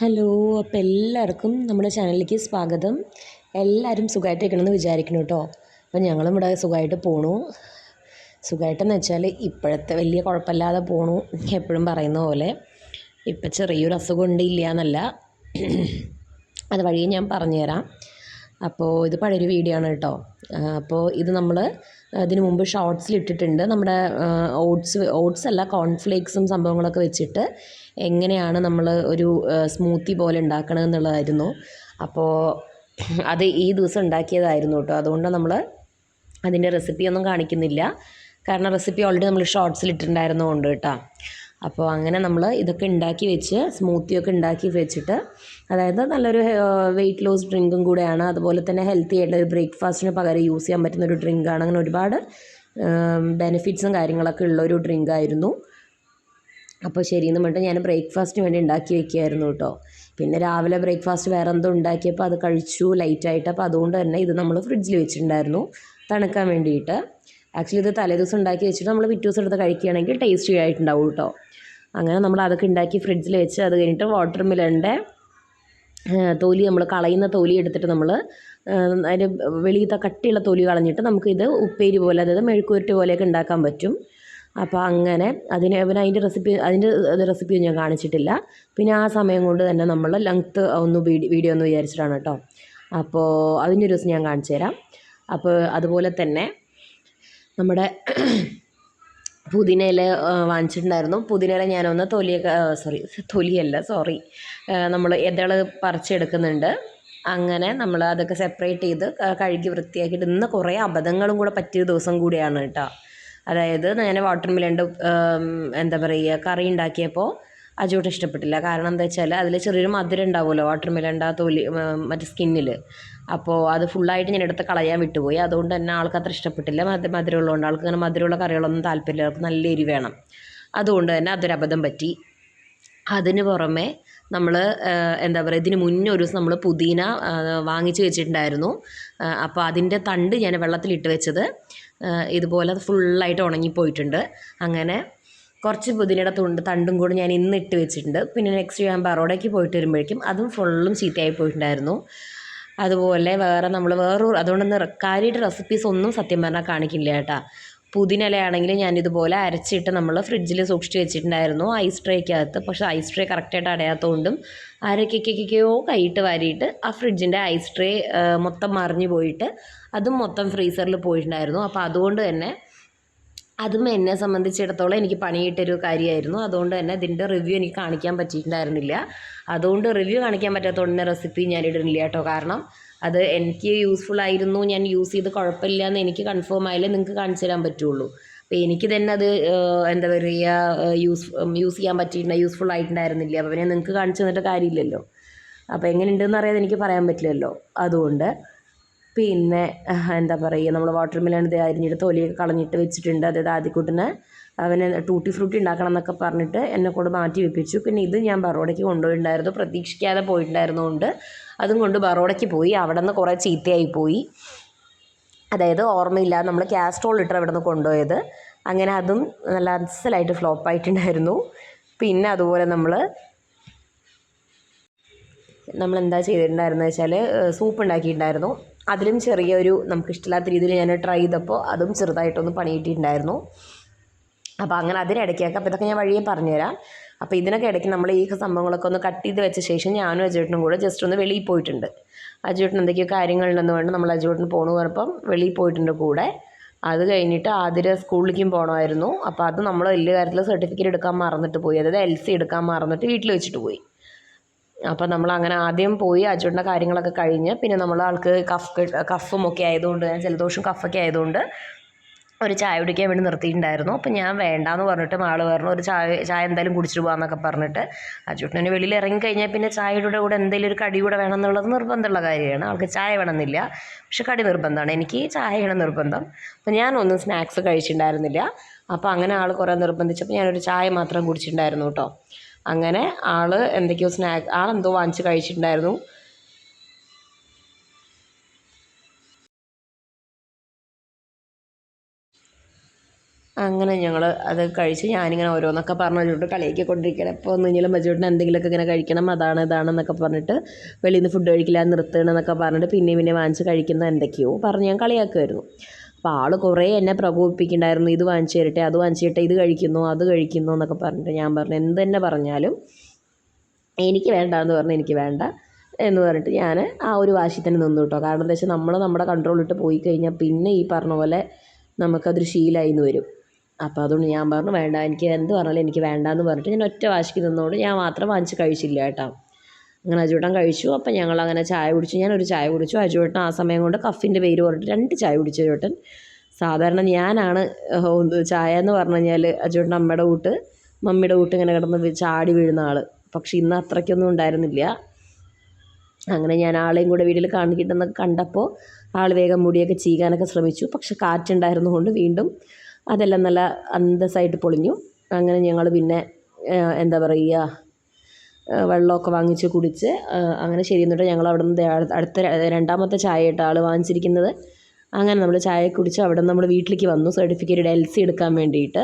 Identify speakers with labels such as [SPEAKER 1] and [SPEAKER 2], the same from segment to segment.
[SPEAKER 1] hello അപ്പോൾ എല്ലാവർക്കും നമ്മുടെ ചാനലിലേക്ക് സ്വാഗതം എല്ലാവരും സുഖമായിട്ടിരിക്കണമെന്ന് വിചാരിക്കണം കേട്ടോ അപ്പോൾ ഞങ്ങളും ഇവിടെ സുഖമായിട്ട് പോണു സുഖമായിട്ടെന്ന് വെച്ചാൽ ഇപ്പോഴത്തെ വലിയ കുഴപ്പമില്ലാതെ പോണു എപ്പോഴും പറയുന്ന പോലെ ഇപ്പം ചെറിയൊരു അസുഖം ഉണ്ട് ഇല്ല എന്നല്ല അത് വഴി ഞാൻ പറഞ്ഞുതരാം അപ്പോൾ ഇത് പഴയൊരു വീഡിയോ ആണ് കേട്ടോ അപ്പോൾ ഇത് നമ്മൾ ഇതിനു മുമ്പ് ഷോർട്സിൽ ഇട്ടിട്ടുണ്ട് നമ്മുടെ ഓട്സ് ഓട്സ് അല്ല കോൺഫ്ലേക്സും സംഭവങ്ങളൊക്കെ വെച്ചിട്ട് എങ്ങനെയാണ് നമ്മൾ ഒരു സ്മൂത്തി പോലെ ഉണ്ടാക്കണം എന്നുള്ളതായിരുന്നു അപ്പോൾ അത് ഈ ദിവസം ഉണ്ടാക്കിയതായിരുന്നു കേട്ടോ അതുകൊണ്ട് നമ്മൾ അതിൻ്റെ റെസിപ്പി ഒന്നും കാണിക്കുന്നില്ല കാരണം റെസിപ്പി ഓൾറെഡി നമ്മൾ ഷോർട്സിൽ കൊണ്ട് കേട്ടോ അപ്പോൾ അങ്ങനെ നമ്മൾ ഇതൊക്കെ ഉണ്ടാക്കി വെച്ച് സ്മൂത്തിയൊക്കെ ഉണ്ടാക്കി വെച്ചിട്ട് അതായത് നല്ലൊരു വെയിറ്റ് ലോസ് ഡ്രിങ്കും കൂടെയാണ് അതുപോലെ തന്നെ ഹെൽത്തി ആയിട്ടുള്ള ഒരു ബ്രേക്ക്ഫാസ്റ്റിന് പകരം യൂസ് ചെയ്യാൻ പറ്റുന്ന ഒരു ഡ്രിങ്കാണ് അങ്ങനെ ഒരുപാട് ബെനിഫിറ്റ്സും കാര്യങ്ങളൊക്കെ ഉള്ള ഒരു ഡ്രിങ്ക് അപ്പോൾ ശരിയെന്ന് പറഞ്ഞിട്ട് ഞാൻ ബ്രേക്ക്ഫാസ്റ്റിന് വേണ്ടി ഉണ്ടാക്കി വെക്കുമായിരുന്നു കേട്ടോ പിന്നെ രാവിലെ ബ്രേക്ക്ഫാസ്റ്റ് വേറെ എന്തോ ഉണ്ടാക്കിയപ്പോൾ അത് കഴിച്ചു ലൈറ്റായിട്ട് അപ്പോൾ അതുകൊണ്ട് തന്നെ ഇത് നമ്മൾ ഫ്രിഡ്ജിൽ വെച്ചിട്ടുണ്ടായിരുന്നു തണുക്കാൻ വേണ്ടിയിട്ട് ആക്ച്വലി ഇത് തലേദിവസം ഉണ്ടാക്കി വെച്ചിട്ട് നമ്മൾ പിറ്റേ ദിവസം എടുത്ത് കഴിക്കുകയാണെങ്കിൽ ടേസ്റ്റി ആയിട്ടുണ്ടാവും കേട്ടോ അങ്ങനെ നമ്മൾ അതൊക്കെ ഉണ്ടാക്കി ഫ്രിഡ്ജിൽ വെച്ച് അത് കഴിഞ്ഞിട്ട് വാട്ടർ മിലൻ്റെ തോലി നമ്മൾ കളയുന്ന തോലി എടുത്തിട്ട് നമ്മൾ അതിൻ്റെ വെളിയിലത്തെ കട്ടിയുള്ള തോലി കളഞ്ഞിട്ട് നമുക്കിത് ഉപ്പേരി പോലെ അതായത് മെഴുക്കുവരട്ടി പോലെയൊക്കെ ഉണ്ടാക്കാൻ പറ്റും അപ്പോൾ അങ്ങനെ അതിന് അവൻ അതിൻ്റെ റെസിപ്പി അതിൻ്റെ റെസിപ്പി ഞാൻ കാണിച്ചിട്ടില്ല പിന്നെ ആ സമയം കൊണ്ട് തന്നെ നമ്മൾ ലെങ്ത്ത് ഒന്ന് വീഡിയോ ഒന്ന് വിചാരിച്ചിട്ടാണ് കേട്ടോ അപ്പോൾ അതിൻ്റെ ഒരു ദിവസം ഞാൻ കാണിച്ചു തരാം അപ്പോൾ അതുപോലെ തന്നെ നമ്മുടെ പുതിനയില വാങ്ങിച്ചിട്ടുണ്ടായിരുന്നു പുതിനയില ഞാനൊന്ന് തൊലിയൊക്കെ സോറി തൊലിയല്ല സോറി നമ്മൾ ഇതള് പറിച്ചെടുക്കുന്നുണ്ട് അങ്ങനെ നമ്മൾ അതൊക്കെ സെപ്പറേറ്റ് ചെയ്ത് കഴുകി വൃത്തിയാക്കിയിട്ട് ഇന്ന് കുറേ അബദ്ധങ്ങളും കൂടെ പറ്റിയ ദിവസം കൂടിയാണ് കേട്ടോ അതായത് ഞാൻ വാട്ടർ മെലൻ്റെ എന്താ പറയുക കറി ഉണ്ടാക്കിയപ്പോൾ അജൂട്ട് ഇഷ്ടപ്പെട്ടില്ല കാരണം എന്താ വെച്ചാൽ അതിൽ ചെറിയൊരു മധുരം ഉണ്ടാവുമല്ലോ വാട്ടർ മെലൻ്റെ ആ തൊലി മറ്റേ സ്കിന്നിൽ അപ്പോൾ അത് ഫുള്ളായിട്ട് ഞാൻ എടുത്ത് കളയാൻ വിട്ടുപോയി അതുകൊണ്ട് തന്നെ ആൾക്ക് അത്ര ഇഷ്ടപ്പെട്ടില്ല മധുരം മധുരമുള്ളതുകൊണ്ട് ആൾക്ക് ഇങ്ങനെ മധുരമുള്ള കറികളൊന്നും താല്പര്യമില്ല അവർക്ക് നല്ല എരി വേണം അതുകൊണ്ട് തന്നെ അതൊരു അബദ്ധം പറ്റി അതിന് പുറമെ നമ്മൾ എന്താ പറയുക ഇതിന് മുന്നേ ഒരു ദിവസം നമ്മൾ പുതിന വാങ്ങിച്ച് വെച്ചിട്ടുണ്ടായിരുന്നു അപ്പോൾ അതിൻ്റെ തണ്ട് ഞാൻ വെള്ളത്തിലിട്ട് വെച്ചത് ഇതുപോലെ അത് ഫുള്ളായിട്ട് ഉണങ്ങിപ്പോയിട്ടുണ്ട് അങ്ങനെ കുറച്ച് പുതിനയുടെ തുണ്ട് തണ്ടും കൂടി ഞാൻ ഇന്ന് ഇട്ട് വെച്ചിട്ടുണ്ട് പിന്നെ നെക്സ്റ്റ് ഞാൻ ബറോഡയ്ക്ക് പോയിട്ട് വരുമ്പോഴേക്കും അതും ഫുള്ളും ചീത്തയായി പോയിട്ടുണ്ടായിരുന്നു അതുപോലെ വേറെ നമ്മൾ വേറൊരു അതുകൊണ്ട് കാര്യമായിട്ട് റെസിപ്പീസ് ഒന്നും സത്യം പറഞ്ഞാൽ കാണിക്കില്ല കേട്ടാ പുതിനലയാണെങ്കിൽ ഞാനിതുപോലെ അരച്ചിട്ട് നമ്മൾ ഫ്രിഡ്ജിൽ സൂക്ഷിച്ച് വെച്ചിട്ടുണ്ടായിരുന്നു ഐസ് ട്രേക്കകത്ത് പക്ഷേ ഐസ് ട്രേ കറക്റ്റായിട്ട് അടയാത്തതുകൊണ്ടും ആരൊക്കെയൊക്കെയൊക്കെയോ കൈയിട്ട് വാരിയിട്ട് ആ ഫ്രിഡ്ജിൻ്റെ ഐസ് ട്രേ മൊത്തം മറിഞ്ഞു പോയിട്ട് അതും മൊത്തം ഫ്രീസറിൽ പോയിട്ടുണ്ടായിരുന്നു അപ്പോൾ അതുകൊണ്ട് തന്നെ അതും എന്നെ സംബന്ധിച്ചിടത്തോളം എനിക്ക് പണിയിട്ടൊരു കാര്യമായിരുന്നു അതുകൊണ്ട് തന്നെ ഇതിൻ്റെ റിവ്യൂ എനിക്ക് കാണിക്കാൻ പറ്റിയിട്ടുണ്ടായിരുന്നില്ല അതുകൊണ്ട് റിവ്യൂ കാണിക്കാൻ പറ്റാത്തതുകൊണ്ട് തന്നെ റെസിപ്പി ഞാൻ ഇടുന്നില്ല കേട്ടോ കാരണം അത് എനിക്ക് യൂസ്ഫുൾ ആയിരുന്നു ഞാൻ യൂസ് ചെയ്ത് കുഴപ്പമില്ല എന്ന് എനിക്ക് കൺഫേം ആയാലേ നിങ്ങൾക്ക് കാണിച്ചു തരാൻ പറ്റുള്ളൂ അപ്പോൾ എനിക്ക് തന്നെ അത് എന്താ പറയുക യൂസ് യൂസ് ചെയ്യാൻ പറ്റിയിട്ടുണ്ട യൂസ്ഫുൾ ആയിട്ടുണ്ടായിരുന്നില്ല അപ്പോൾ പിന്നെ നിങ്ങൾക്ക് കാണിച്ചു തന്നിട്ട് കാര്യമില്ലല്ലോ അപ്പോൾ എങ്ങനെ ഉണ്ടെന്ന് അറിയാതെ എനിക്ക് പറയാൻ പറ്റില്ലല്ലോ അതുകൊണ്ട് പിന്നെ എന്താ പറയുക നമ്മൾ വാട്ടർ മെലൺ ഇത് അരിഞ്ഞിട്ട് തൊലിയൊക്കെ കളഞ്ഞിട്ട് വെച്ചിട്ടുണ്ട് അതായത് ആദ്യക്കൂട്ടിന് അവനെ ടൂട്ടി ഫ്രൂട്ടി ഉണ്ടാക്കണം എന്നൊക്കെ പറഞ്ഞിട്ട് എന്നെ കൊണ്ട് മാറ്റി വെപ്പിച്ചു പിന്നെ ഇത് ഞാൻ ബറോഡയ്ക്ക് കൊണ്ടുപോയിണ്ടായിരുന്നു പ്രതീക്ഷിക്കാതെ പോയിട്ടുണ്ടായിരുന്നതുകൊണ്ട് അതും കൊണ്ട് ബറോഡയ്ക്ക് പോയി അവിടെ നിന്ന് കുറേ ചീത്തയായി പോയി അതായത് ഓർമ്മയില്ല നമ്മൾ കാസ്ട്രോൾ ലിറ്റർ ഇവിടെ നിന്ന് കൊണ്ടുപോയത് അങ്ങനെ അതും നല്ല അസലായിട്ട് ആയിട്ടുണ്ടായിരുന്നു പിന്നെ അതുപോലെ നമ്മൾ നമ്മൾ എന്താ ചെയ്തിട്ടുണ്ടായിരുന്നത് വെച്ചാൽ സൂപ്പ് ഉണ്ടാക്കിയിട്ടുണ്ടായിരുന്നു അതിലും ചെറിയൊരു നമുക്ക് ഇഷ്ടമില്ലാത്ത രീതിയിൽ ഞാൻ ട്രൈ ചെയ്തപ്പോൾ അതും ചെറുതായിട്ടൊന്ന് പണിയിട്ടിട്ടുണ്ടായിരുന്നു അപ്പോൾ അങ്ങനെ അതിനിടയ്ക്കൊക്കെ അപ്പോൾ ഇതൊക്കെ ഞാൻ വഴിയേ പറഞ്ഞുതരാം അപ്പോൾ ഇതിനൊക്കെ ഇടയ്ക്ക് നമ്മൾ ഈ സംഭവങ്ങളൊക്കെ ഒന്ന് കട്ട് ചെയ്ത് വെച്ച ശേഷം ഞാനും അജേട്ടനും കൂടെ ജസ്റ്റ് ഒന്ന് വെളിയിൽ പോയിട്ടുണ്ട് അജുവേട്ടൻ എന്തൊക്കെയോ കാര്യങ്ങളുണ്ടെന്ന് വേണം നമ്മൾ അജുവേട്ടൻ പോണു പറഞ്ഞപ്പം വെളിയിൽ പോയിട്ടുണ്ട് കൂടെ അത് കഴിഞ്ഞിട്ട് ആതിര സ്കൂളിലേക്കും പോകണമായിരുന്നു അപ്പോൾ അത് നമ്മൾ വലിയ കാര്യത്തിൽ സർട്ടിഫിക്കറ്റ് എടുക്കാൻ മറന്നിട്ട് പോയി അതായത് എൽ സി എടുക്കാൻ മറന്നിട്ട് വീട്ടിൽ വെച്ചിട്ട് പോയി അപ്പോൾ നമ്മൾ അങ്ങനെ ആദ്യം പോയി അജുവിൻ്റെ കാര്യങ്ങളൊക്കെ കഴിഞ്ഞ് പിന്നെ നമ്മൾ ആൾക്ക് കഫ് കഫും ഒക്കെ ആയതുകൊണ്ട് ഞാൻ ജലദോഷം കഫൊക്കെ ആയതുകൊണ്ട് ഒരു ചായ കുടിക്കാൻ വേണ്ടി നിർത്തിയിട്ടുണ്ടായിരുന്നു അപ്പം ഞാൻ വേണ്ടാന്ന് പറഞ്ഞിട്ട് ആൾ പറഞ്ഞു ഒരു ചായ ചായ എന്തായാലും കുടിച്ചിട്ട് പോകാമെന്നൊക്കെ പറഞ്ഞിട്ട് അച്ചൂട്ടനെ വെളിയിൽ ഇറങ്ങി പിന്നെ ചായയുടെ കൂടെ എന്തെങ്കിലും ഒരു കടി കൂടെ വേണമെന്നുള്ളത് നിർബന്ധമുള്ള കാര്യമാണ് ആൾക്ക് ചായ വേണമെന്നില്ല പക്ഷെ കടി നിർബന്ധമാണ് എനിക്ക് ചായയാണ് നിർബന്ധം അപ്പം ഞാനൊന്നും സ്നാക്സ് കഴിച്ചിട്ടുണ്ടായിരുന്നില്ല അപ്പോൾ അങ്ങനെ ആൾ കുറേ നിർബന്ധിച്ചപ്പോൾ ഞാനൊരു ചായ മാത്രം കുടിച്ചിട്ടുണ്ടായിരുന്നു കേട്ടോ അങ്ങനെ ആൾ എന്തൊക്കെയോ സ്നാക്ക് എന്തോ വാങ്ങിച്ച് കഴിച്ചിട്ടുണ്ടായിരുന്നു അങ്ങനെ ഞങ്ങൾ അത് കഴിച്ച് ഞാനിങ്ങനെ ഓരോന്നൊക്കെ പറഞ്ഞു കൊടുത്ത് കളിയാക്കി കൊണ്ടിരിക്കണം അപ്പോൾ ഒന്നെങ്കിലും മജുവേട്ടൻ എന്തെങ്കിലുമൊക്കെ ഇങ്ങനെ കഴിക്കണം അതാണ് ഇതാണെന്നൊക്കെ പറഞ്ഞിട്ട് വെളിയിൽ നിന്ന് ഫുഡ് കഴിക്കില്ല നിർത്തണമെന്നൊക്കെ പറഞ്ഞിട്ട് പിന്നെ പിന്നെ വാങ്ങിച്ച് കഴിക്കുന്ന എന്തൊക്കെയോ പറഞ്ഞ് ഞാൻ കളിയാക്കുമായിരുന്നു അപ്പോൾ ആൾ കുറേ എന്നെ പ്രകോപിപ്പിക്കുന്നുണ്ടായിരുന്നു ഇത് വാങ്ങിച്ചു തരട്ടെ അത് വാങ്ങിച്ചു തരട്ടെ ഇത് കഴിക്കുന്നു അത് കഴിക്കുന്നു എന്നൊക്കെ പറഞ്ഞിട്ട് ഞാൻ പറഞ്ഞു എന്ത് തന്നെ പറഞ്ഞാലും എനിക്ക് വേണ്ട എന്ന് പറഞ്ഞു എനിക്ക് വേണ്ട എന്ന് പറഞ്ഞിട്ട് ഞാൻ ആ ഒരു വാശി തന്നെ നിന്നു കേട്ടോ കാരണം എന്താ വെച്ചാൽ നമ്മൾ നമ്മുടെ കൺട്രോളിട്ട് പോയി കഴിഞ്ഞാൽ പിന്നെ ഈ പറഞ്ഞ പോലെ നമുക്കതൊരു ശീലമായി എന്ന് വരും അപ്പോൾ അതുകൊണ്ട് ഞാൻ പറഞ്ഞു വേണ്ട എനിക്ക് എന്ത് പറഞ്ഞാലും എനിക്ക് വേണ്ട എന്ന് പറഞ്ഞിട്ട് ഞാൻ ഒറ്റ വാശിക്ക് നിന്നതുകൊണ്ട് ഞാൻ മാത്രം വാങ്ങിച്ച് കഴിച്ചില്ല കേട്ടോ അങ്ങനെ അജുവേട്ടൻ കഴിച്ചു അപ്പം ഞങ്ങൾ അങ്ങനെ ചായ കുടിച്ചു ഒരു ചായ കുടിച്ചു അജുവേട്ടൻ ആ സമയം കൊണ്ട് കഫിൻ്റെ പേര് പറഞ്ഞിട്ട് രണ്ട് ചായ കുടിച്ചു അജുവേട്ടൻ സാധാരണ ഞാനാണ് ചായ എന്ന് പറഞ്ഞു കഴിഞ്ഞാൽ അജുവേട്ടൻ അമ്മയുടെ കൂട്ട് മമ്മിയുടെ കൂട്ട് ഇങ്ങനെ കിടന്ന് ചാടി വീഴുന്ന ആൾ പക്ഷെ ഇന്ന് അത്രയ്ക്കൊന്നും ഉണ്ടായിരുന്നില്ല അങ്ങനെ ഞാൻ ആളെയും കൂടെ വീട്ടിൽ കാണിക്കിട്ടെന്നൊക്കെ കണ്ടപ്പോൾ ആൾ വേഗം മുടിയൊക്കെ ചീകാനൊക്കെ ശ്രമിച്ചു പക്ഷെ കൊണ്ട് വീണ്ടും അതെല്ലാം നല്ല അന്തസ്സായിട്ട് പൊളിഞ്ഞു അങ്ങനെ ഞങ്ങൾ പിന്നെ എന്താ പറയുക വെള്ളമൊക്കെ വാങ്ങിച്ച് കുടിച്ച് അങ്ങനെ ശരി എന്നിട്ട് ഞങ്ങൾ അവിടെ നിന്ന് അടുത്ത രണ്ടാമത്തെ ചായ ആൾ വാങ്ങിച്ചിരിക്കുന്നത് അങ്ങനെ നമ്മൾ ചായ കുടിച്ച് അവിടെ നിന്ന് നമ്മൾ വീട്ടിലേക്ക് വന്നു സർട്ടിഫിക്കറ്റ് എൽ സി എടുക്കാൻ വേണ്ടിയിട്ട്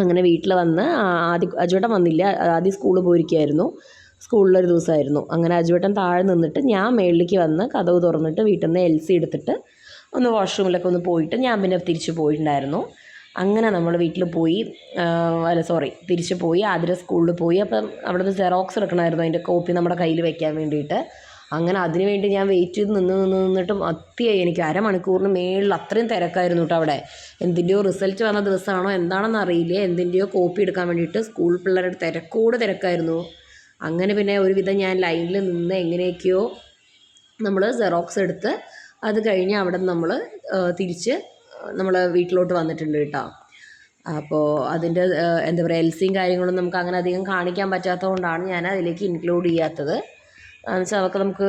[SPEAKER 1] അങ്ങനെ വീട്ടിൽ വന്ന് ആദ്യ അജുവട്ടൻ വന്നില്ല ആദ്യം സ്കൂളിൽ പോയിരിക്കുമായിരുന്നു സ്കൂളിലൊരു ദിവസമായിരുന്നു അങ്ങനെ അജുവട്ടൻ താഴെ നിന്നിട്ട് ഞാൻ മേളിലേക്ക് വന്ന് കഥവ് തുറന്നിട്ട് വീട്ടിൽ നിന്ന് എൽ സി എടുത്തിട്ട് ഒന്ന് വാഷ്റൂമിലൊക്കെ ഒന്ന് പോയിട്ട് ഞാൻ പിന്നെ തിരിച്ചു പോയിട്ടുണ്ടായിരുന്നു അങ്ങനെ നമ്മൾ വീട്ടിൽ പോയി അല്ല സോറി തിരിച്ചു പോയി ആതിര സ്കൂളിൽ പോയി അപ്പം അവിടെ നിന്ന് സെറോക്സ് എടുക്കണമായിരുന്നു അതിൻ്റെ കോപ്പി നമ്മുടെ കയ്യിൽ വെക്കാൻ വേണ്ടിയിട്ട് അങ്ങനെ അതിന് വേണ്ടി ഞാൻ വെയിറ്റ് ചെയ്ത് നിന്ന് നിന്ന് നിന്നിട്ടും അത്യായി എനിക്ക് അരമണിക്കൂറിന് മേളിൽ അത്രയും തിരക്കായിരുന്നു കേട്ടോ അവിടെ എന്തിൻ്റെയോ റിസൾട്ട് വന്ന ദിവസമാണോ എന്താണെന്ന് അറിയില്ല എന്തിൻ്റെയോ കോപ്പി എടുക്കാൻ വേണ്ടിയിട്ട് സ്കൂൾ പിള്ളേരുടെ തിരക്കോട് തിരക്കായിരുന്നു അങ്ങനെ പിന്നെ ഒരുവിധം ഞാൻ ലൈനിൽ നിന്ന് എങ്ങനെയൊക്കെയോ നമ്മൾ സെറോക്സ് എടുത്ത് അത് കഴിഞ്ഞ് അവിടെ നിന്ന് നമ്മൾ തിരിച്ച് നമ്മൾ വീട്ടിലോട്ട് വന്നിട്ടുണ്ട് കേട്ടോ അപ്പോൾ അതിൻ്റെ എന്താ പറയുക എൽസിയും കാര്യങ്ങളും നമുക്ക് അങ്ങനെ അധികം കാണിക്കാൻ പറ്റാത്തത് കൊണ്ടാണ് ഞാൻ അതിലേക്ക് ഇൻക്ലൂഡ് ചെയ്യാത്തത് വെച്ചാൽ അതൊക്കെ നമുക്ക്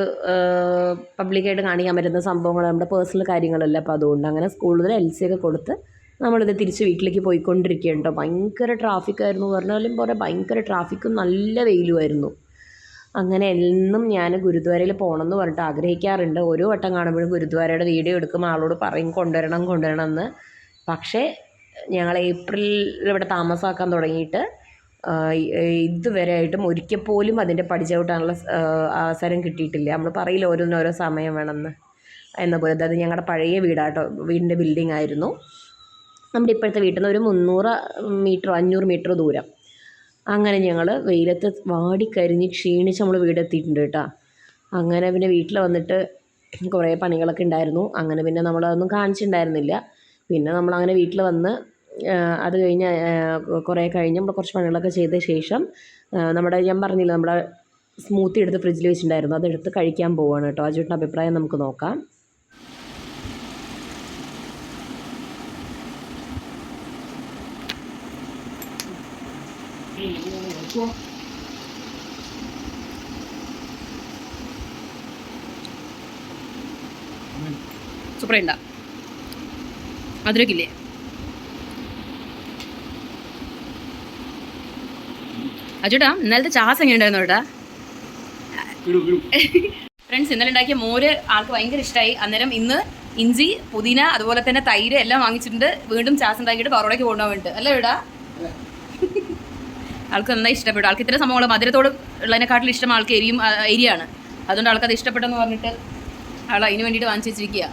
[SPEAKER 1] പബ്ലിക്കായിട്ട് കാണിക്കാൻ പറ്റുന്ന സംഭവങ്ങൾ നമ്മുടെ പേഴ്സണൽ കാര്യങ്ങളല്ല അപ്പോൾ അതുകൊണ്ട് അങ്ങനെ സ്കൂളിൽ എൽ സി ഒക്കെ കൊടുത്ത് നമ്മളിത് തിരിച്ച് വീട്ടിലേക്ക് പോയിക്കൊണ്ടിരിക്കുകയാണ് കേട്ടോ ഭയങ്കര ട്രാഫിക്കായിരുന്നു പറഞ്ഞാലും പോലെ ഭയങ്കര ട്രാഫിക്കും നല്ല വെയിലുമായിരുന്നു അങ്ങനെ എന്നും ഞാൻ ഗുരുദ്വാരയിൽ എന്ന് പറഞ്ഞിട്ട് ആഗ്രഹിക്കാറുണ്ട് ഓരോ വട്ടം കാണുമ്പോഴും ഗുരുദ്വാരയുടെ വീഡിയോ എടുക്കുമ്പോൾ ആളോട് പറയും കൊണ്ടുവരണം കൊണ്ടുവരണം എന്ന് പക്ഷേ ഞങ്ങൾ ഏപ്രിലിൽ ഇവിടെ താമസമാക്കാൻ തുടങ്ങിയിട്ട് ഇതുവരെ ആയിട്ടും ഒരിക്കൽ പോലും അതിൻ്റെ പഠിച്ചവിട്ടാനുള്ള അവസരം കിട്ടിയിട്ടില്ല നമ്മൾ പറയില്ല ഓരോന്നോരോ സമയം വേണമെന്ന് എന്ന പോലെ അത് ഞങ്ങളുടെ പഴയ വീടാട്ടോ വീടിൻ്റെ ബിൽഡിംഗ് ആയിരുന്നു നമ്മുടെ ഇപ്പോഴത്തെ വീട്ടിൽ നിന്ന് ഒരു മുന്നൂറ് മീറ്ററോ അഞ്ഞൂറ് മീറ്റർ ദൂരം അങ്ങനെ ഞങ്ങൾ വെയിലത്ത് വാടിക്കരിഞ്ഞ് ക്ഷീണിച്ച് നമ്മൾ വീടെത്തിയിട്ടുണ്ട് കേട്ടോ അങ്ങനെ പിന്നെ വീട്ടിൽ വന്നിട്ട് കുറേ പണികളൊക്കെ ഉണ്ടായിരുന്നു അങ്ങനെ പിന്നെ നമ്മളതൊന്നും കാണിച്ചിട്ടുണ്ടായിരുന്നില്ല പിന്നെ നമ്മളങ്ങനെ വീട്ടിൽ വന്ന് അത് കഴിഞ്ഞ് കുറേ കഴിഞ്ഞ് നമ്മൾ കുറച്ച് പണികളൊക്കെ ചെയ്ത ശേഷം നമ്മുടെ ഞാൻ പറഞ്ഞില്ല നമ്മുടെ സ്മൂത്തി എടുത്ത് ഫ്രിഡ്ജിൽ വെച്ചിട്ടുണ്ടായിരുന്നു അതെടുത്ത് കഴിക്കാൻ പോവുകയാണ് കേട്ടോ ചേട്ടൻ്റെ അഭിപ്രായം നമുക്ക് നോക്കാം നോക്കുമോ സൂപ്പർ ഉണ്ടാ മധുരക്കില്ലേ ഇന്നലത്തെ ചാസ് ഫ്രണ്ട്സ് ഇന്നലെ ഉണ്ടാക്കിയ മോര് ആൾക്ക് ഭയങ്കര ഇഷ്ടമായി അന്നേരം ഇന്ന് ഇഞ്ചി പുതിന അതുപോലെ തന്നെ തൈര് എല്ലാം വാങ്ങിച്ചിട്ടുണ്ട് വീണ്ടും ചാസ് ഉണ്ടാക്കിയിട്ട് പറോടയ്ക്ക് കൊണ്ടുപോകാൻ വേണ്ടിയിട്ട് അല്ലേ ഇവിടെ ആൾക്ക് നന്നായി ഇഷ്ടപ്പെട്ടു ആൾക്ക് ഇത്ര സംഭവങ്ങൾ മധുരത്തോട് ഉള്ളതിനെക്കാട്ടിൽ ഇഷ്ടം ആൾക്ക് എരിയും എരിയാണ് അതുകൊണ്ട് ആൾക്കത് ഇഷ്ടപ്പെട്ടെന്ന് പറഞ്ഞിട്ട് ആൾ അതിന് വേണ്ടിയിട്ട് വാങ്ങിച്ചു വെച്ചിരിക്കുക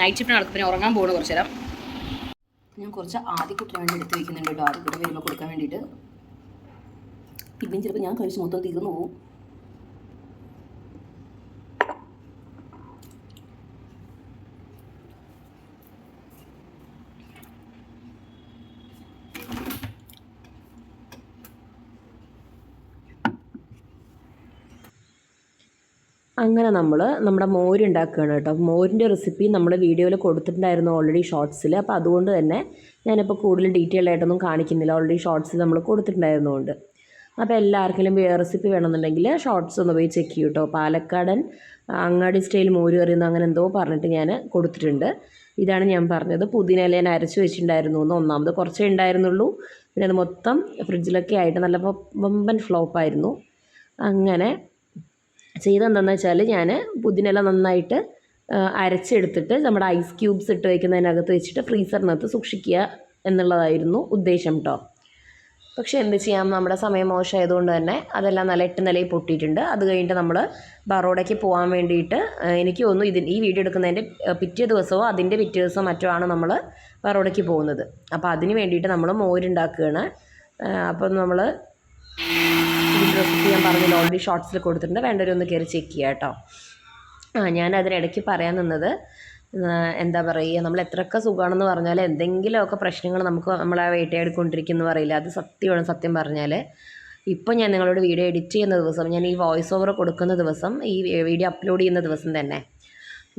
[SPEAKER 1] നൈറ്റ് ഷിഫ്റ്റിന് ആൾക്ക് പിന്നെ ഉറങ്ങാൻ പോകണം കുറച്ച് നേരം ഞാൻ കുറച്ച് ആദ്യക്കുട്ടിന് വേണ്ടി എടുത്ത് വയ്ക്കുന്നുണ്ട് കേട്ടോ ആദ്യക്കുട്ടി വരുമ്പോൾ കൊടുക്കാൻ വേണ്ടിയിട്ട് പിന്നെ ചിലപ്പോൾ ഞാൻ കഴിച്ച് മൊത്തം തീർന്നു പോകും അങ്ങനെ നമ്മൾ നമ്മുടെ മോരുണ്ടാക്കുകയാണ് കേട്ടോ മോരിൻ്റെ റെസിപ്പി നമ്മൾ വീഡിയോയിൽ കൊടുത്തിട്ടുണ്ടായിരുന്നു ഓൾറെഡി ഷോർട്സിൽ അപ്പോൾ അതുകൊണ്ട് തന്നെ ഞാനിപ്പോൾ കൂടുതൽ ഡീറ്റെയിൽ ആയിട്ടൊന്നും കാണിക്കുന്നില്ല ഓൾറെഡി ഷോർട്സിൽ നമ്മൾ കൊടുത്തിട്ടുണ്ടായിരുന്നുകൊണ്ട് അപ്പോൾ എല്ലാവർക്കും റെസിപ്പി വേണമെന്നുണ്ടെങ്കിൽ ഷോർട്സ് ഒന്ന് പോയി ചെക്ക് ചെയ്യും കേട്ടോ പാലക്കാടൻ അങ്ങാടി സ്റ്റൈൽ മോര് കറിയെന്ന് അങ്ങനെ എന്തോ പറഞ്ഞിട്ട് ഞാൻ കൊടുത്തിട്ടുണ്ട് ഇതാണ് ഞാൻ പറഞ്ഞത് പുതിന ഇല ഞാൻ അരച്ച് വെച്ചിട്ടുണ്ടായിരുന്നു എന്ന് ഒന്നാമത് കുറച്ചേ ഉണ്ടായിരുന്നുള്ളൂ പിന്നെ അത് മൊത്തം ഫ്രിഡ്ജിലൊക്കെ ആയിട്ട് നല്ല വമ്പൻ ഫ്ലോപ്പായിരുന്നു അങ്ങനെ ചെയ്തെന്താണെന്ന് വെച്ചാൽ ഞാൻ പുതിനെല നന്നായിട്ട് അരച്ചെടുത്തിട്ട് നമ്മുടെ ഐസ് ക്യൂബ്സ് ഇട്ട് വയ്ക്കുന്നതിനകത്ത് വെച്ചിട്ട് ഫ്രീസറിനകത്ത് സൂക്ഷിക്കുക എന്നുള്ളതായിരുന്നു ഉദ്ദേശം കേട്ടോ പക്ഷെ എന്ത് ചെയ്യാം നമ്മുടെ സമയം മോശമായതുകൊണ്ട് തന്നെ അതെല്ലാം നല്ല എട്ട് നിലയിൽ പൊട്ടിയിട്ടുണ്ട് അത് കഴിഞ്ഞിട്ട് നമ്മൾ ബറോഡയ്ക്ക് പോകാൻ വേണ്ടിയിട്ട് എനിക്ക് തോന്നുന്നു ഇതിന് ഈ വീഡിയോ എടുക്കുന്നതിൻ്റെ പിറ്റേ ദിവസമോ അതിൻ്റെ പിറ്റേ ദിവസമോ മറ്റോ ആണ് നമ്മൾ ബറോഡയ്ക്ക് പോകുന്നത് അപ്പോൾ അതിന് വേണ്ടിയിട്ട് നമ്മൾ മോരുണ്ടാക്കുകയാണ് അപ്പം നമ്മൾ ഇതിൻ്റെ റെസിപ്പി ഞാൻ പറഞ്ഞില്ല ഓൾറെഡി ഷോർട്സിൽ കൊടുത്തിട്ടുണ്ട് ഒന്ന് കയറി ചെക്ക് ചെയ്യുക കേട്ടോ ആ ഞാൻ അതിനിടയ്ക്ക് പറയാൻ നിന്നത് എന്താ പറയുക നമ്മൾ എത്രയൊക്കെ സുഖമാണെന്ന് പറഞ്ഞാൽ എന്തെങ്കിലുമൊക്കെ പ്രശ്നങ്ങൾ നമുക്ക് നമ്മളെ വേട്ടയാടിക്കൊണ്ടിരിക്കുന്നു പറയില്ല അത് സത്യമാണ് സത്യം പറഞ്ഞാൽ ഇപ്പോൾ ഞാൻ നിങ്ങളോട് വീഡിയോ എഡിറ്റ് ചെയ്യുന്ന ദിവസം ഞാൻ ഈ വോയിസ് ഓവർ കൊടുക്കുന്ന ദിവസം ഈ വീഡിയോ അപ്ലോഡ് ചെയ്യുന്ന ദിവസം തന്നെ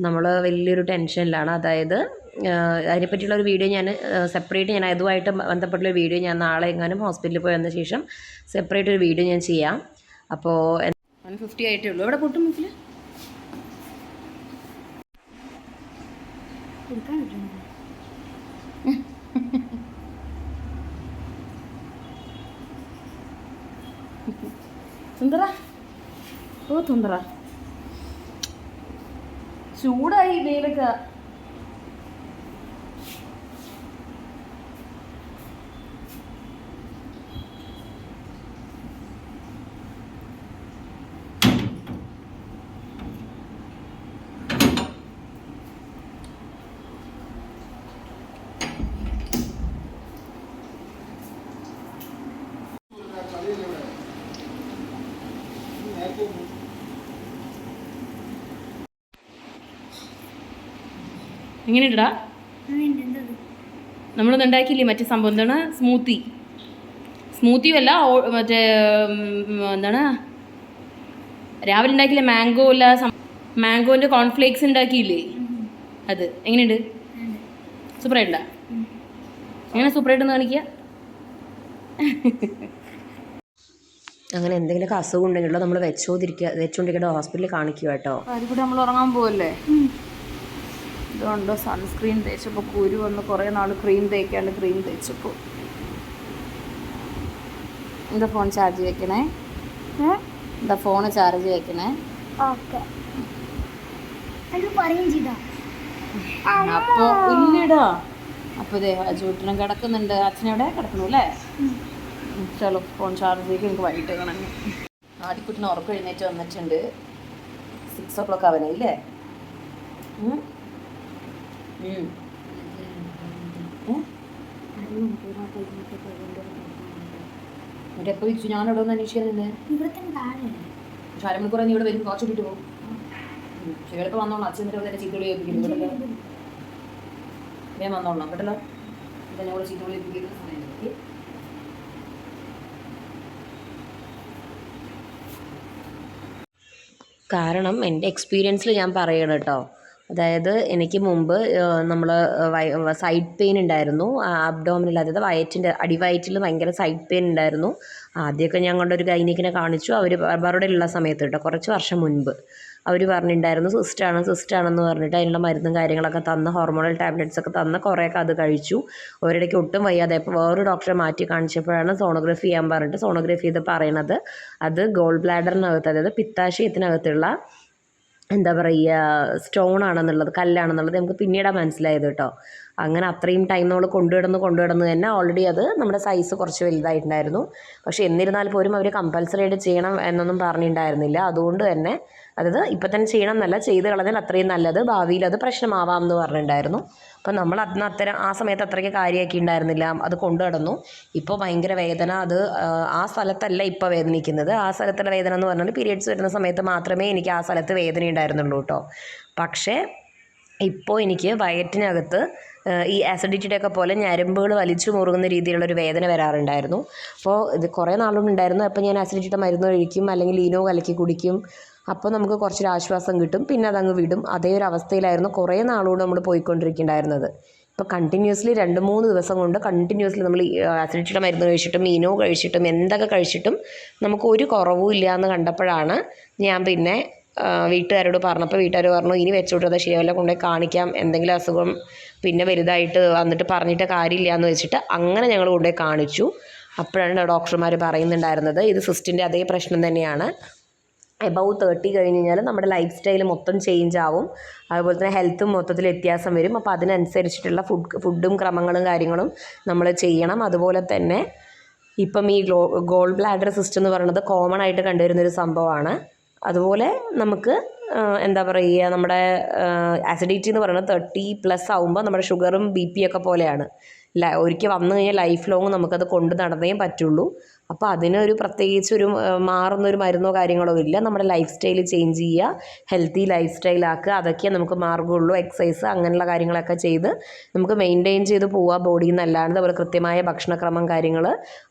[SPEAKER 1] നമ്മൾ വലിയൊരു ടെൻഷനിലാണ് അതായത് അതിനെപ്പറ്റിയുള്ള ഒരു വീഡിയോ ഞാൻ സെപ്പറേറ്റ് ഞാൻ അതുമായിട്ട് ബന്ധപ്പെട്ടുള്ള വീഡിയോ ഞാൻ നാളെ എങ്ങാനും ഹോസ്പിറ്റലിൽ പോയി വന്ന ശേഷം സെപ്പറേറ്റ് ഒരു വീഡിയോ ഞാൻ ചെയ്യാം അപ്പോൾ വൺ ഫിഫ്റ്റി ആയിട്ടേ ഉള്ളൂ ഇവിടെ പൊട്ടും മിസ്സിൽ ചൂടായി വെയിലൊക്കെ എങ്ങനെയുണ്ടടാ നമ്മൾ ഉണ്ടാക്കിയില്ലേ മറ്റേ സംഭവം എന്താണ് സ്മൂത്തി സ്മൂത്തിയും അല്ല മറ്റേ എന്താണ് രാവിലെ ഉണ്ടാക്കിയില്ലേ മാംഗോ അല്ല മാംഗോൻ്റെ കോൺഫ്ലേക്സ് ഉണ്ടാക്കിയില്ലേ അത് എങ്ങനെയുണ്ട് സൂപ്പറായിട്ടുണ്ടോ എങ്ങനെ സൂപ്പറായിട്ടെന്ന് കാണിക്കുക അങ്ങനെ എന്തെങ്കിലും അസുഖം ഉണ്ടെങ്കിലോ നമ്മൾ വെച്ചോതിരിക്കുക വെച്ചോണ്ടിരിക്കേണ്ട ഹോസ്പിറ്റലിൽ കാണിക്കുക കേട്ടോ നമ്മൾ ഉറങ്ങാൻ പോവല്ലേ ഇതുകൊണ്ട് സൺസ്ക്രീൻ തേച്ചപ്പോൾ കുരു വന്ന് കുറേ നാൾ ക്രീം തേക്കാണ്ട് ക്രീം തേച്ചപ്പോൾ എന്താ ഫോൺ ചാർജ് വയ്ക്കണേ എന്താ ഫോൺ ചാർജ് വയ്ക്കണേ അപ്പോ അപ്പോൾ ഇല്ലടാ അപ്പോൾ ഇതേ അജൂട്ടനും കിടക്കുന്നുണ്ട് അച്ഛനെവിടെ കിടക്കണു അല്ലേ ചലോ ഫോൺ ചാർജ് ചെയ്ത് എനിക്ക് വൈകിട്ട് കാണാൻ ആദ്യക്കുട്ടിന് ഉറക്കം എഴുന്നേറ്റ് വന്നിട്ടുണ്ട് സിക്സ് ഓ ക്ലോക്ക് ഇല്ലേ എന്നിട്ട് വിളിച്ചു ഞാൻ ഒന്ന് അന്വേഷിക്കാൻ നിന്നെ പക്ഷെ അരമണിക്കൂർ നീ ഇവിടെ വരും കുറച്ച് വിട്ടു പോകും ചിലപ്പോൾ വന്നോളാം അച്ഛൻ എന്നിട്ട് വന്നിട്ട് ചീത്തോളി ഏൽപ്പിക്കുന്നു കേട്ടല്ലോ വന്നോളാം കേട്ടല്ലോ ഇതിനെ കൂടെ ചീത്തോളി ഏൽപ്പിക്കുന്ന കാരണം എൻ്റെ എക്സ്പീരിയൻസിൽ ഞാൻ പറയണം കേട്ടോ അതായത് എനിക്ക് മുമ്പ് നമ്മൾ സൈഡ് പെയിൻ ഉണ്ടായിരുന്നു അബ്ഡോമിനൽ അതായത് വയറ്റിൻ്റെ അടിവയറ്റിൽ ഭയങ്കര സൈഡ് പെയിൻ ഉണ്ടായിരുന്നു ആദ്യമൊക്കെ ഞാൻ കൊണ്ടൊരു ഗൈനിക്കിനെ കാണിച്ചു അവർ ഉള്ള സമയത്ത് കേട്ടോ കുറച്ച് വർഷം മുൻപ് അവർ പറഞ്ഞിട്ടുണ്ടായിരുന്നു സിസ്റ്റാണ് സിസ്റ്റാണെന്ന് പറഞ്ഞിട്ട് അതിനുള്ള മരുന്നും കാര്യങ്ങളൊക്കെ തന്ന് ഹോർമോണൽ ടാബ്ലറ്റ്സ് ഒക്കെ തന്ന് കുറേയൊക്കെ അത് കഴിച്ചു ഒരിടയ്ക്ക് ഒട്ടും വയ്യാതെ ഇപ്പോൾ വേറൊരു ഡോക്ടറെ മാറ്റി കാണിച്ചപ്പോഴാണ് സോണോഗ്രഫി ചെയ്യാൻ പറഞ്ഞിട്ട് സോണോഗ്രഫി ചെയ്ത് പറയണത് അത് ഗോൾ ബ്ലാഡറിനകത്ത് അതായത് പിത്താശയത്തിനകത്തുള്ള എന്താ പറയുക ആണെന്നുള്ളത് കല്ലാണെന്നുള്ളത് നമുക്ക് പിന്നീടാണ് മനസ്സിലായത് കേട്ടോ അങ്ങനെ അത്രയും ടൈം നമ്മൾ കൊണ്ടുവിടുന്നു കൊണ്ടുവിടുന്നു തന്നെ ഓൾറെഡി അത് നമ്മുടെ സൈസ് കുറച്ച് വലുതായിട്ടുണ്ടായിരുന്നു പക്ഷേ എന്നിരുന്നാൽ പോലും അവർ കമ്പൽസറി ആയിട്ട് ചെയ്യണം എന്നൊന്നും പറഞ്ഞിട്ടുണ്ടായിരുന്നില്ല അതുകൊണ്ട് തന്നെ അതായത് ഇപ്പം തന്നെ ചെയ്യണം എന്നല്ല ചെയ്ത് കളഞ്ഞാൽ അത്രയും നല്ലത് ഭാവിയിൽ അത് പ്രശ്നമാവാം എന്ന് പറഞ്ഞിട്ടുണ്ടായിരുന്നു അപ്പം നമ്മൾ അന്ന് അത്തരം ആ സമയത്ത് അത്രയ്ക്ക് കാര്യമാക്കി ഉണ്ടായിരുന്നില്ല അത് കൊണ്ടുനടന്നു ഇപ്പോൾ ഭയങ്കര വേദന അത് ആ സ്ഥലത്തല്ല ഇപ്പോൾ വേദനിക്കുന്നത് ആ സ്ഥലത്തുള്ള വേദന എന്ന് പറഞ്ഞാൽ പീരിയഡ്സ് വരുന്ന സമയത്ത് മാത്രമേ എനിക്ക് ആ സ്ഥലത്ത് വേദന ഉണ്ടായിരുന്നുള്ളൂ കേട്ടോ പക്ഷേ ഇപ്പോൾ എനിക്ക് വയറ്റിനകത്ത് ഈ ആസിഡിറ്റിയുടെ ഒക്കെ പോലെ ഞരമ്പുകൾ വലിച്ചു മുറുകുന്ന രീതിയിലുള്ള ഒരു വേദന വരാറുണ്ടായിരുന്നു അപ്പോൾ ഇത് കുറേ ഉണ്ടായിരുന്നു അപ്പോൾ ഞാൻ ആസിഡിറ്റിയുടെ മരുന്ന് കഴിക്കും അല്ലെങ്കിൽ ലീനോ കലക്കി കുടിക്കും അപ്പോൾ നമുക്ക് കുറച്ചൊരു ആശ്വാസം കിട്ടും പിന്നെ അതങ്ങ് വിടും അതേ ഒരു അവസ്ഥയിലായിരുന്നു കുറേ നാളുകൊണ്ട് നമ്മൾ പോയിക്കൊണ്ടിരിക്കുന്നുണ്ടായിരുന്നത് ഇപ്പോൾ കണ്ടിന്യൂസ്ലി രണ്ട് മൂന്ന് ദിവസം കൊണ്ട് കണ്ടിന്യൂസ്ലി നമ്മൾ ആസിഡിറ്റിയുടെ മരുന്ന് കഴിച്ചിട്ടും ഇനോ കഴിച്ചിട്ടും എന്തൊക്കെ കഴിച്ചിട്ടും നമുക്ക് ഒരു കുറവും ഇല്ല എന്ന് കണ്ടപ്പോഴാണ് ഞാൻ പിന്നെ വീട്ടുകാരോട് പറഞ്ഞപ്പോൾ വീട്ടുകാർ പറഞ്ഞു ഇനി വെച്ചോട്ടത് ശരിയല്ല കൊണ്ടുപോയി കാണിക്കാം എന്തെങ്കിലും അസുഖം പിന്നെ വലുതായിട്ട് വന്നിട്ട് പറഞ്ഞിട്ട് കാര്യമില്ല എന്ന് വെച്ചിട്ട് അങ്ങനെ ഞങ്ങൾ കൊണ്ടുപോയി കാണിച്ചു അപ്പോഴാണ് ഡോക്ടർമാർ പറയുന്നുണ്ടായിരുന്നത് ഇത് സിസ്റ്റിൻ്റെ അതേ പ്രശ്നം തന്നെയാണ് എബവ് തേർട്ടി കഴിഞ്ഞ് കഴിഞ്ഞാൽ നമ്മുടെ ലൈഫ് സ്റ്റൈൽ മൊത്തം ചേഞ്ച് ആവും അതുപോലെ തന്നെ ഹെൽത്തും മൊത്തത്തിൽ വ്യത്യാസം വരും അപ്പോൾ അതിനനുസരിച്ചിട്ടുള്ള ഫുഡ് ഫുഡും ക്രമങ്ങളും കാര്യങ്ങളും നമ്മൾ ചെയ്യണം അതുപോലെ തന്നെ ഇപ്പം ഈ ഗോൾ ബ്ലാഡർ സിസ്റ്റം എന്ന് പറയുന്നത് കോമൺ ആയിട്ട് കണ്ടുവരുന്നൊരു സംഭവമാണ് അതുപോലെ നമുക്ക് എന്താ പറയുക നമ്മുടെ ആസിഡിറ്റി എന്ന് പറയുന്നത് തേർട്ടി പ്ലസ് ആകുമ്പോൾ നമ്മുടെ ഷുഗറും ബി പി ഒക്കെ പോലെയാണ് ഒരിക്കൽ വന്നു കഴിഞ്ഞാൽ ലൈഫ് ലോങ് നമുക്കത് കൊണ്ട് നടന്നേ പറ്റുള്ളൂ അപ്പോൾ അതിനൊരു പ്രത്യേകിച്ച് ഒരു ഒരു മരുന്നോ കാര്യങ്ങളോ ഇല്ല നമ്മുടെ ലൈഫ് സ്റ്റൈൽ ചേഞ്ച് ചെയ്യുക ഹെൽത്തി ലൈഫ് സ്റ്റൈൽ ആക്കുക അതൊക്കെ നമുക്ക് മാർഗമുള്ളൂ എക്സസൈസ് അങ്ങനെയുള്ള കാര്യങ്ങളൊക്കെ ചെയ്ത് നമുക്ക് മെയിൻറ്റെയിൻ ചെയ്ത് പോവുക ബോഡിയിൽ നിന്ന് അതുപോലെ കൃത്യമായ ഭക്ഷണക്രമം കാര്യങ്ങൾ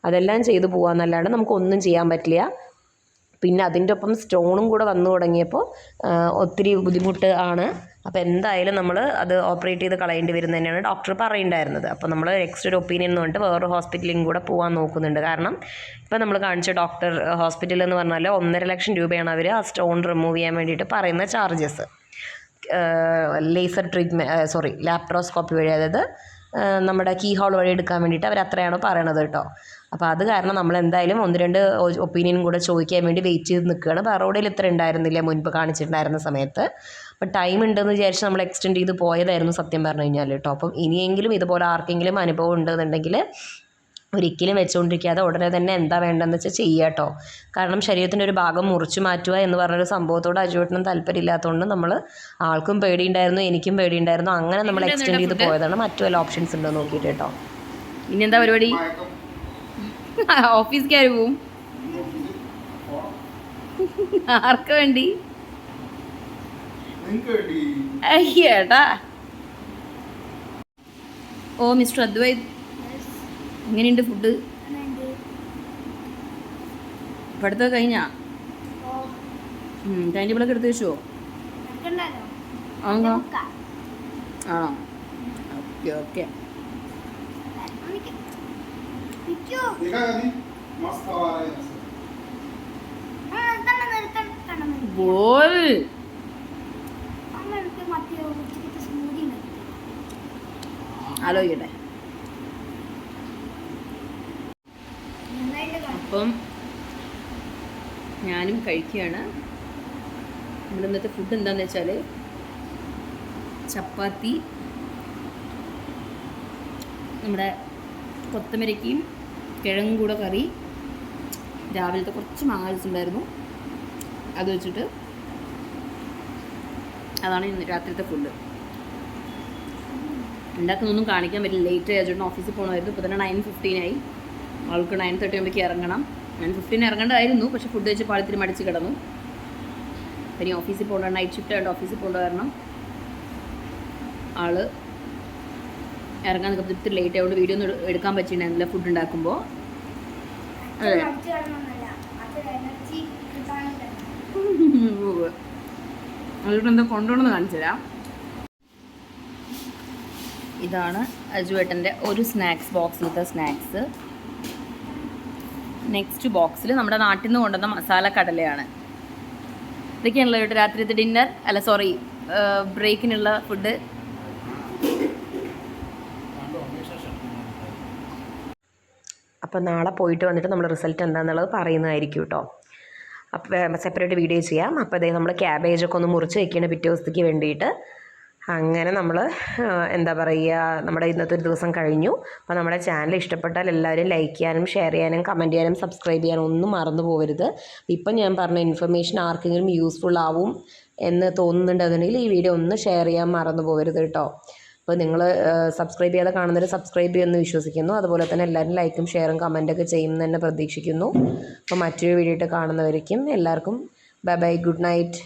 [SPEAKER 1] അതെല്ലാം ചെയ്ത് പോവുക എന്നല്ലാണ്ട് നമുക്കൊന്നും ചെയ്യാൻ പറ്റില്ല പിന്നെ അതിൻ്റെ ഒപ്പം സ്റ്റോണും കൂടെ വന്നു തുടങ്ങിയപ്പോൾ ഒത്തിരി ബുദ്ധിമുട്ട് ആണ് അപ്പോൾ എന്തായാലും നമ്മൾ അത് ഓപ്പറേറ്റ് ചെയ്ത് കളയേണ്ടി വരും തന്നെയാണ് ഡോക്ടർ പറയുണ്ടായിരുന്നത് അപ്പോൾ നമ്മൾ നെക്സ്റ്റ് ഒരു ഒപ്പീനിയൻ എന്ന് പറഞ്ഞിട്ട് വേറൊരു ഹോസ്പിറ്റലിലും കൂടെ പോകാൻ നോക്കുന്നുണ്ട് കാരണം ഇപ്പോൾ നമ്മൾ കാണിച്ച ഡോക്ടർ ഹോസ്പിറ്റൽ എന്ന് പറഞ്ഞാൽ ഒന്നര ലക്ഷം രൂപയാണ് അവർ ആ സ്റ്റോൺ റിമൂവ് ചെയ്യാൻ വേണ്ടിയിട്ട് പറയുന്ന charges laser treatment sorry laparoscopy വഴി അതായത് നമ്മുടെ കീ ഹോൾ വഴി എടുക്കാൻ വേണ്ടിയിട്ട് അവർ അത്രയാണ് പറയണത് കേട്ടോ അപ്പോൾ അത് കാരണം നമ്മൾ എന്തായാലും ഒന്ന് രണ്ട് ഒപ്പീനിയൻ കൂടെ ചോദിക്കാൻ വേണ്ടി വെയിറ്റ് ചെയ്ത് നിൽക്കുകയാണ് പറോഡയിൽ ഇത്ര ഉണ്ടായിരുന്നില്ല മുൻപ് കാണിച്ചിട്ടുണ്ടായിരുന്ന സമയത്ത് അപ്പോൾ ടൈം ഉണ്ടെന്ന് വിചാരിച്ച് നമ്മൾ എക്സ്റ്റെൻഡ് ചെയ്ത് പോയതായിരുന്നു സത്യം പറഞ്ഞു കഴിഞ്ഞാൽ കേട്ടോ അപ്പം ഇനിയെങ്കിലും ഇതുപോലെ ആർക്കെങ്കിലും അനുഭവം ഉണ്ടെന്നുണ്ടെങ്കിൽ ഒരിക്കലും വെച്ചുകൊണ്ടിരിക്കാതെ ഉടനെ തന്നെ എന്താ വേണ്ടതെന്ന് വെച്ചാൽ ചെയ്യുക കേട്ടോ കാരണം ശരീരത്തിൻ്റെ ഒരു ഭാഗം മുറിച്ചു മാറ്റുക എന്ന് പറഞ്ഞൊരു സംഭവത്തോട് അജുവേട്ടനും താല്പര്യമില്ലാത്തതുകൊണ്ട് നമ്മൾ ആൾക്കും പേടിയുണ്ടായിരുന്നു എനിക്കും പേടിയുണ്ടായിരുന്നു അങ്ങനെ നമ്മൾ എക്സ്റ്റെൻഡ് ചെയ്ത് പോയതാണ് മറ്റു വല്ല ഓപ്ഷൻസ് ഉണ്ടോ നോക്കിയിട്ട് കേട്ടോ ഇനി എന്താ പരിപാടി ഓഫീസ് കയറി പോവും ആർക്ക് വേണ്ടി അയ്യേട്ടാ ഓ മിസ്റ്റർ അദ്വൈത് എങ്ങനെയുണ്ട് ഫുഡ് പഠിത്തം കഴിഞ്ഞ ടൈം ടേബിളൊക്കെ എടുത്ത് വെച്ചോ ആണോ ആണോ ഓക്കെ ഓക്കെ देखा कभी मस्त ആലോചിക്കട്ടെ അപ്പം ഞാനും കഴിക്കുകയാണ് നമ്മുടെ ഇന്നത്തെ ഫുഡ് എന്താന്ന് വെച്ചാൽ ചപ്പാത്തി നമ്മുടെ കൊത്തമരക്കയും കൂടെ കറി രാവിലത്തെ കുറച്ച് മാങ്ങ വെച്ചിട്ടുണ്ടായിരുന്നു അത് വെച്ചിട്ട് അതാണ് ഇന്ന് രാത്രിത്തെ ഫുഡ് ഉണ്ടാക്കുന്നൊന്നും കാണിക്കാൻ പറ്റില്ല ലേറ്റ് ചേട്ടൻ ഓഫീസിൽ പോകണമായിരുന്നു ഇപ്പോൾ തന്നെ നയൻ ആയി ആൾക്ക് നയൻ തേർട്ടി ആകുമ്പോഴേക്ക് ഇറങ്ങണം നയൻ ഫിഫ്റ്റീൻ ഇറങ്ങേണ്ടതായിരുന്നു പക്ഷേ ഫുഡ് വെച്ച് പാളിത്തിരി മടിച്ച് കിടന്നു ഇനി ഓഫീസിൽ പോകേണ്ട നൈറ്റ് ഷിഫ്റ്റ് ആയിട്ട് ഓഫീസിൽ പോകേണ്ട കാരണം ആള് ഇറങ്ങാൻ നിൽക്കുമ്പോൾ ഇത്തിരി ലേറ്റ് ആയതുകൊണ്ട് വീഡിയോ ഒന്നും എടുക്കാൻ പറ്റിയിട്ടുണ്ടായിരുന്നില്ല ഫുഡ് ഉണ്ടാക്കുമ്പോൾ അതുകൊണ്ട് എന്താ കൊണ്ടുവന്ന് കാണിച്ചുതരാം ഇതാണ് അജുവേട്ടൻ്റെ ഒരു സ്നാക്സ് ബോക്സിലത്തെ സ്നാക്സ് നെക്സ്റ്റ് ബോക്സിൽ നമ്മുടെ നാട്ടിൽ നിന്ന് കൊണ്ടുവന്ന മസാല കടലയാണ് ഇതൊക്കെയാണല്ലോ രാത്രിത്തെ ഡിന്നർ അല്ല സോറി ബ്രേക്കിനുള്ള ഫുഡ് അപ്പോൾ നാളെ പോയിട്ട് വന്നിട്ട് നമ്മൾ റിസൾട്ട് എന്താണെന്നുള്ളത് പറയുന്നതായിരിക്കും കേട്ടോ അപ്പോൾ സെപ്പറേറ്റ് വീഡിയോ ചെയ്യാം അപ്പോൾ അതേ നമ്മൾ ക്യാബേജൊക്കെ ഒന്ന് മുറിച്ച് വെക്കണം പിറ്റേ ദിവസത്തേക്ക് വേണ്ടിയിട്ട് അങ്ങനെ നമ്മൾ എന്താ പറയുക നമ്മുടെ ഇന്നത്തെ ഒരു ദിവസം കഴിഞ്ഞു അപ്പോൾ നമ്മുടെ ചാനൽ ഇഷ്ടപ്പെട്ടാൽ എല്ലാവരും ലൈക്ക് ചെയ്യാനും ഷെയർ ചെയ്യാനും കമൻറ്റ് ചെയ്യാനും സബ്സ്ക്രൈബ് ചെയ്യാനും ഒന്നും മറന്നു പോകരുത് ഇപ്പം ഞാൻ പറഞ്ഞ ഇൻഫർമേഷൻ ആർക്കെങ്കിലും യൂസ്ഫുൾ ആവും എന്ന് തോന്നുന്നുണ്ടെന്നുണ്ടെങ്കിൽ ഈ വീഡിയോ ഒന്ന് ഷെയർ ചെയ്യാൻ മറന്നു പോകരുത് കേട്ടോ അപ്പോൾ നിങ്ങൾ സബ്സ്ക്രൈബ് ചെയ്യാതെ കാണുന്നവർ സബ്സ്ക്രൈബ് ചെയ്യുമെന്ന് വിശ്വസിക്കുന്നു അതുപോലെ തന്നെ എല്ലാവരും ലൈക്കും ഷെയറും കമൻറ്റൊക്കെ ചെയ്യുമെന്ന് തന്നെ പ്രതീക്ഷിക്കുന്നു അപ്പോൾ മറ്റൊരു വീഡിയോ ആയിട്ട് കാണുന്നവരേക്കും എല്ലാവർക്കും ബൈ ബൈ ഗുഡ് നൈറ്റ്